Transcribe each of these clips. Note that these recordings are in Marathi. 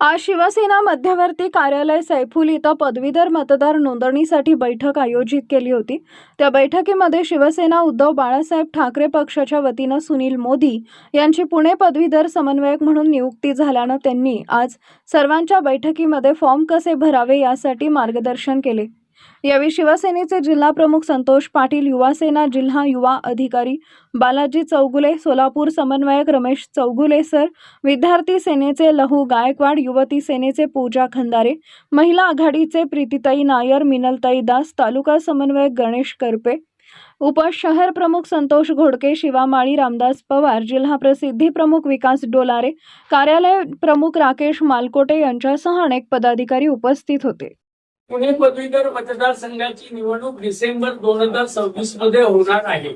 आज शिवसेना मध्यवर्ती कार्यालय सैफुल इथं पदवीधर मतदार नोंदणीसाठी बैठक आयोजित केली होती. त्या बैठकीमध्ये शिवसेना उद्धव बाळासाहेब ठाकरे पक्षाच्या वतीनं सुनील मोदी यांची पुणे पदवीधर समन्वयक म्हणून नियुक्ती झाल्यानं त्यांनी आज सर्वांच्या बैठकीमध्ये फॉर्म कसे भरावे यासाठी मार्गदर्शन केले. यावेळी शिवसेनेचे जिल्हा प्रमुख संतोष पाटील युवासेना जिल्हा युवा अधिकारी बालाजी चौगुले सोलापूर समन्वयक रमेश चौगुले सर विद्यार्थी सेनेचे लहू गायकवाड युवती सेनेचे पूजा खंदारे महिला आघाडीचे प्रीतीताई नायर मिनलताई दास तालुका समन्वयक गणेश करपे उप शहर प्रमुख संतोष घोडके शिवामाळी रामदास पवार जिल्हा प्रसिद्धी प्रमुख विकास डोलारे कार्यालय प्रमुख राकेश मालकोटे यांच्यासह अनेक पदाधिकारी उपस्थित होते. पुणे पदवीधर मतदारसंघाची निवडणूक डिसेंबर दोन हजार सव्वीसमध्ये होणार आहे.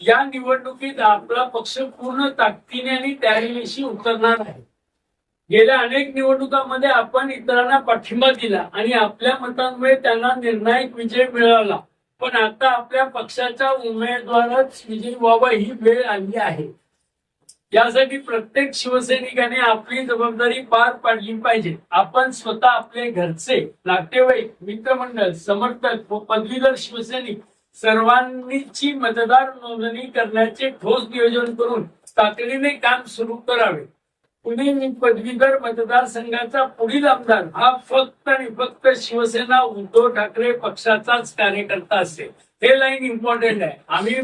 या निवडणुकीत आपला पक्ष पूर्ण ताकदीने आणि तयारीविषयी उतरणार आहे. गेल्या अनेक निवडणुकांमध्ये आपण इतरांना पाठिंबा दिला आणि आपल्या मतांमुळे त्यांना निर्णायक विजय मिळाला. पण आता आपल्या पक्षाच्या उमेदवारच विजयी व्हावा ही वेळ आली आहे. यासाठी प्रत्येक शिवसैनिकाने आपली जबाबदारी पार पाडली पाहिजे. आपण स्वतः आपले घरचे नातेवाईक मित्रमंडळ समर्थक व पदवीधर शिवसैनिक सर्वांनीची मतदार नोंदणी करण्याचे ठोस नियोजन करून तातडीने काम सुरू करावे. पुणे पदवीधर मतदारसंघाचा पुढील आमदार हा फक्त आणि फक्त शिवसेना उद्धव ठाकरे पक्षाचाच कार्यकर्ता असेल. हे लाईन इम्पॉर्टंट आहे. आम्ही